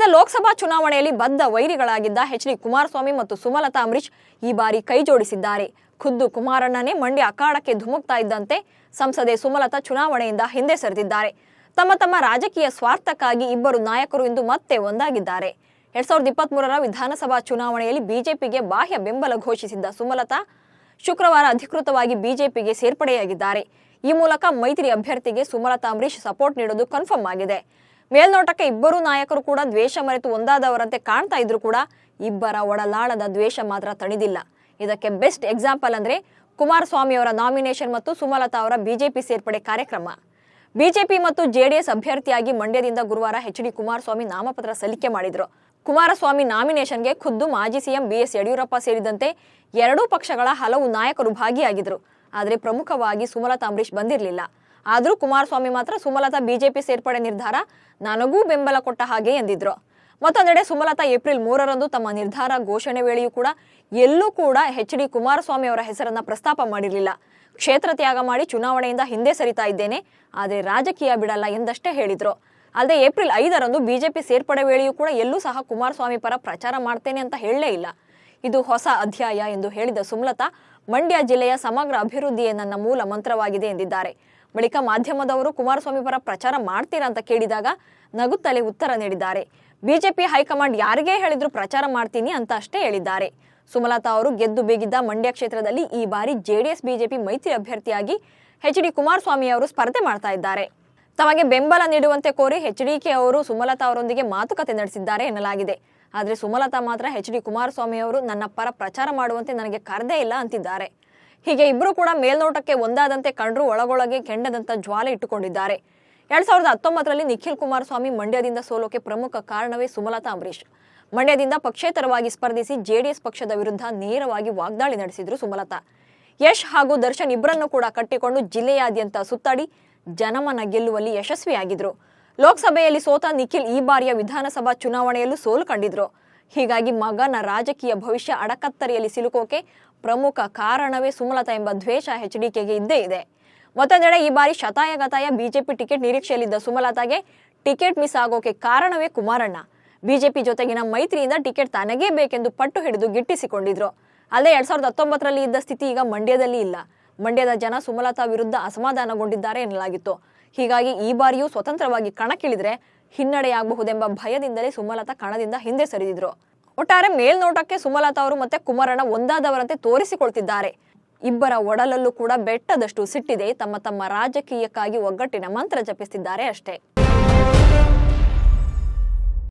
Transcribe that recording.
ಕಳೆದ ಲೋಕಸಭಾ ಚುನಾವಣೆಯಲ್ಲಿ ಬದ್ಧ ವೈರಿಗಳಾಗಿದ್ದ ಎಚ್ ಡಿ ಕುಮಾರಸ್ವಾಮಿ ಮತ್ತು ಸುಮಲತಾ ಅಂಬರೀಶ್ ಈ ಬಾರಿ ಕೈ ಜೋಡಿಸಿದ್ದಾರೆ. ಖುದ್ದು ಕುಮಾರಣ್ಣನೇ ಮಂಡ್ಯ ಅಖಾಡಕ್ಕೆ ಧುಮುಕ್ತಾ ಇದ್ದಂತೆ ಸಂಸದೆ ಸುಮಲತಾ ಚುನಾವಣೆಯಿಂದ ಹಿಂದೆ ಸರಿದಿದ್ದಾರೆ. ತಮ್ಮ ತಮ್ಮ ರಾಜಕೀಯ ಸ್ವಾರ್ಥಕ್ಕಾಗಿ ಇಬ್ಬರು ನಾಯಕರು ಇಂದು ಮತ್ತೆ ಒಂದಾಗಿದ್ದಾರೆ. ಎರಡ್ ಸಾವಿರದ ಇಪ್ಪತ್ಮೂರರ ವಿಧಾನಸಭಾ ಚುನಾವಣೆಯಲ್ಲಿ ಬಿಜೆಪಿಗೆ ಬಾಹ್ಯ ಬೆಂಬಲ ಘೋಷಿಸಿದ್ದ ಸುಮಲತಾ ಶುಕ್ರವಾರ ಅಧಿಕೃತವಾಗಿ ಬಿಜೆಪಿಗೆ ಸೇರ್ಪಡೆಯಾಗಿದ್ದಾರೆ. ಈ ಮೂಲಕ ಮೈತ್ರಿ ಅಭ್ಯರ್ಥಿಗೆ ಸುಮಲತಾ ಅಂಬರೀಶ್ ಸಪೋರ್ಟ್ ನೀಡೋದು ಕನ್ಫರ್ಮ್ ಆಗಿದೆ. ಮೇಲ್ನೋಟಕ್ಕೆ ಇಬ್ಬರು ನಾಯಕರು ಕೂಡ ದ್ವೇಷ ಮರೆತು ಒಂದಾದವರಂತೆ ಕಾಣ್ತಾ ಇದ್ರು ಕೂಡ ಇಬ್ಬರ ಒಡಲಾಳದ ದ್ವೇಷ ಮಾತ್ರ ತಣಿದಿಲ್ಲ. ಇದಕ್ಕೆ ಬೆಸ್ಟ್ ಎಕ್ಸಾಂಪಲ್ ಅಂದ್ರೆ ಕುಮಾರಸ್ವಾಮಿ ಅವರ ನಾಮಿನೇಷನ್ ಮತ್ತು ಸುಮಲತಾ ಅವರ ಬಿಜೆಪಿ ಸೇರ್ಪಡೆ ಕಾರ್ಯಕ್ರಮ. ಬಿಜೆಪಿ ಮತ್ತು ಜೆಡಿಎಸ್ ಅಭ್ಯರ್ಥಿಯಾಗಿ ಮಂಡ್ಯದಿಂದ ಗುರುವಾರ ಎಚ್ ಡಿ ಕುಮಾರಸ್ವಾಮಿ ನಾಮಪತ್ರ ಸಲ್ಲಿಕೆ ಮಾಡಿದ್ರು. ಕುಮಾರಸ್ವಾಮಿ ನಾಮಿನೇಷನ್ಗೆ ಖುದ್ದು ಮಾಜಿ ಸಿಎಂ ಬಿ ಎಸ್ ಯಡಿಯೂರಪ್ಪ ಸೇರಿದಂತೆ ಎರಡೂ ಪಕ್ಷಗಳ ಹಲವು ನಾಯಕರು ಭಾಗಿಯಾಗಿದ್ರು. ಆದರೆ ಪ್ರಮುಖವಾಗಿ ಸುಮಲತಾ ಅಂಬರೀಶ್ ಬಂದಿರಲಿಲ್ಲ. ಆದರೂ ಕುಮಾರಸ್ವಾಮಿ ಮಾತ್ರ ಸುಮಲತಾ ಬಿಜೆಪಿ ಸೇರ್ಪಡೆ ನಿರ್ಧಾರ ನನಗೂ ಬೆಂಬಲ ಕೊಟ್ಟ ಹಾಗೆ ಎಂದಿದ್ರು. ಮತ್ತೊಂದೆಡೆ ಸುಮಲತಾ ಏಪ್ರಿಲ್ ಮೂರರಂದು ತಮ್ಮ ನಿರ್ಧಾರ ಘೋಷಣೆ ವೇಳೆಯೂ ಕೂಡ ಎಲ್ಲೂ ಕೂಡ ಎಚ್ ಡಿ ಕುಮಾರಸ್ವಾಮಿ ಅವರ ಹೆಸರನ್ನ ಪ್ರಸ್ತಾಪ ಮಾಡಿರಲಿಲ್ಲ. ಕ್ಷೇತ್ರ ತ್ಯಾಗ ಮಾಡಿ ಚುನಾವಣೆಯಿಂದ ಹಿಂದೆ ಸರಿತಾ ಇದ್ದೇನೆ, ಆದರೆ ರಾಜಕೀಯ ಬಿಡಲ್ಲ ಎಂದಷ್ಟೇ ಹೇಳಿದ್ರು. ಅಲ್ಲದೆ ಏಪ್ರಿಲ್ ಐದರಂದು ಬಿಜೆಪಿ ಸೇರ್ಪಡೆ ವೇಳೆಯೂ ಕೂಡ ಎಲ್ಲೂ ಸಹ ಕುಮಾರಸ್ವಾಮಿ ಪರ ಪ್ರಚಾರ ಮಾಡ್ತೇನೆ ಅಂತ ಹೇಳಲೇ ಇಲ್ಲ. ಇದು ಹೊಸ ಅಧ್ಯಾಯ ಎಂದು ಹೇಳಿದ ಸುಮಲತಾ, ಮಂಡ್ಯ ಜಿಲ್ಲೆಯ ಸಮಗ್ರ ಅಭಿವೃದ್ಧಿಯೇ ನನ್ನ ಮೂಲ ಮಂತ್ರವಾಗಿದೆ ಎಂದಿದ್ದಾರೆ. ಬಳಿಕ ಮಾಧ್ಯಮದವರು ಕುಮಾರಸ್ವಾಮಿ ಪರ ಪ್ರಚಾರ ಮಾಡ್ತೀರಾ ಅಂತ ಕೇಳಿದಾಗ ನಗುತ್ತಲೇ ಉತ್ತರ ನೀಡಿದ್ದಾರೆ. ಬಿಜೆಪಿ ಹೈಕಮಾಂಡ್ ಯಾರಿಗೇ ಹೇಳಿದ್ರು ಪ್ರಚಾರ ಮಾಡ್ತೀನಿ ಅಂತ ಅಷ್ಟೇ ಹೇಳಿದ್ದಾರೆ. ಸುಮಲತಾ ಅವರು ಗೆದ್ದು ಬೇಗಿದ್ದ ಮಂಡ್ಯ ಕ್ಷೇತ್ರದಲ್ಲಿ ಈ ಬಾರಿ ಜೆಡಿಎಸ್, ಬಿಜೆಪಿ ಮೈತ್ರಿ ಅಭ್ಯರ್ಥಿಯಾಗಿ ಎಚ್ ಡಿ ಕುಮಾರಸ್ವಾಮಿ ಅವರು ಸ್ಪರ್ಧೆ ಮಾಡ್ತಾ ಇದ್ದಾರೆ. ತಮಗೆ ಬೆಂಬಲ ನೀಡುವಂತೆ ಕೋರಿ ಎಚ್ ಡಿಕೆ ಅವರು ಸುಮಲತಾ ಅವರೊಂದಿಗೆ ಮಾತುಕತೆ ನಡೆಸಿದ್ದಾರೆ ಎನ್ನಲಾಗಿದೆ. ಆದರೆ ಸುಮಲತಾ ಮಾತ್ರ ಎಚ್ ಡಿ ಕುಮಾರಸ್ವಾಮಿ ಅವರು ನನ್ನ ಪರ ಪ್ರಚಾರ ಮಾಡುವಂತೆ ನನಗೆ ಕರೆದೇ ಇಲ್ಲ ಅಂತಿದ್ದಾರೆ. ಹೀಗೆ ಇಬ್ಬರು ಕೂಡ ಮೇಲ್ನೋಟಕ್ಕೆ ಒಂದಾದಂತೆ ಕಂಡ್ರು ಒಳಗೊಳಗೆ ಕೆಂಡದಂತ ಜ್ವಾಲೆ ಇಟ್ಟುಕೊಂಡಿದ್ದಾರೆ. ಎರಡ್ ಸಾವಿರದ ಹತ್ತೊಂಬತ್ತರಲ್ಲಿ ನಿಖಿಲ್ ಕುಮಾರಸ್ವಾಮಿ ಮಂಡ್ಯದಿಂದ ಸೋಲೋಕೆ ಪ್ರಮುಖ ಕಾರಣವೇ ಸುಮಲತಾ ಅಂಬರೀಶ್ ಮಂಡ್ಯದಿಂದ ಪಕ್ಷೇತರವಾಗಿ ಸ್ಪರ್ಧಿಸಿ ಜೆಡಿಎಸ್ ಪಕ್ಷದ ವಿರುದ್ಧ ನೇರವಾಗಿ ವಾಗ್ದಾಳಿ ನಡೆಸಿದ್ರು ಸುಮಲತಾ. ಯಶ್ ಹಾಗೂ ದರ್ಶನ್ ಇಬ್ಬರನ್ನು ಕೂಡ ಕಟ್ಟಿಕೊಂಡು ಜಿಲ್ಲೆಯಾದ್ಯಂತ ಸುತ್ತಾಡಿ ಜನಮನ ಗೆಲ್ಲುವಲ್ಲಿ ಯಶಸ್ವಿಯಾಗಿದ್ರು. ಲೋಕಸಭೆಯಲ್ಲಿ ಸೋತ ನಿಖಿಲ್ ಈ ಬಾರಿಯ ವಿಧಾನಸಭಾ ಚುನಾವಣೆಯಲ್ಲೂ ಸೋಲು ಕಂಡಿದ್ರು. ಹೀಗಾಗಿ ಮಗನ ರಾಜಕೀಯ ಭವಿಷ್ಯ ಅಡಕತ್ತರಿಯಲ್ಲಿ ಸಿಲುಕೋಕೆ ಪ್ರಮುಖ ಕಾರಣವೇ ಸುಮಲತಾ ಎಂಬ ದ್ವೇಷ ಎಚ್ಡಿಕೆಗೆ ಇದ್ದೇ ಇದೆ. ಮತ್ತೊಂದೆಡೆ ಈ ಬಾರಿ ಶತಾಯಗತಾಯ ಬಿಜೆಪಿ ಟಿಕೆಟ್ ನಿರೀಕ್ಷೆಯಲ್ಲಿದ್ದ ಸುಮಲತಾಗೆ ಟಿಕೆಟ್ ಮಿಸ್ ಆಗೋಕೆ ಕಾರಣವೇ ಕುಮಾರಣ್ಣ. ಬಿಜೆಪಿ ಜೊತೆಗಿನ ಮೈತ್ರಿಯಿಂದ ಟಿಕೆಟ್ ತನಗೇ ಬೇಕೆಂದು ಪಟ್ಟು ಹಿಡಿದು ಗಿಟ್ಟಿಸಿಕೊಂಡಿದ್ರು. ಅಲ್ಲದೆ ಎರಡ್ ಸಾವಿರದ ಹತ್ತೊಂಬತ್ತರಲ್ಲಿ ಇದ್ದ ಸ್ಥಿತಿ ಈಗ ಮಂಡ್ಯದಲ್ಲಿ ಇಲ್ಲ. ಮಂಡ್ಯದ ಜನ ಸುಮಲತಾ ವಿರುದ್ಧ ಅಸಮಾಧಾನಗೊಂಡಿದ್ದಾರೆ ಎನ್ನಲಾಗಿತ್ತು. ಹೀಗಾಗಿ ಈ ಬಾರಿಯೂ ಸ್ವತಂತ್ರವಾಗಿ ಕಣಕ್ಕಿಳಿದ್ರೆ ಹಿನ್ನಡೆಯಾಗಬಹುದೆಂಬ ಭಯದಿಂದಲೇ ಸುಮಲತಾ ಕಣದಿಂದ ಹಿಂದೆ ಸರಿದಿದ್ರು. ಒಟ್ಟಾರೆ ಮೇಲ್ನೋಟಕ್ಕೆ ಸುಮಲತಾ ಅವರು ಮತ್ತೆ ಕುಮಾರಣ್ಣ ಒಂದಾದವರಂತೆ ತೋರಿಸಿಕೊಳ್ತಿದ್ದಾರೆ. ಇಬ್ಬರ ಒಡಲಲ್ಲೂ ಕೂಡ ಬೆಟ್ಟದಷ್ಟು ಸಿಟ್ಟಿದೆ. ತಮ್ಮ ತಮ್ಮ ರಾಜಕೀಯಕ್ಕಾಗಿ ಒಗ್ಗಟ್ಟಿನ ಮಂತ್ರ ಜಪಿಸುತ್ತಿದ್ದಾರೆ ಅಷ್ಟೇ.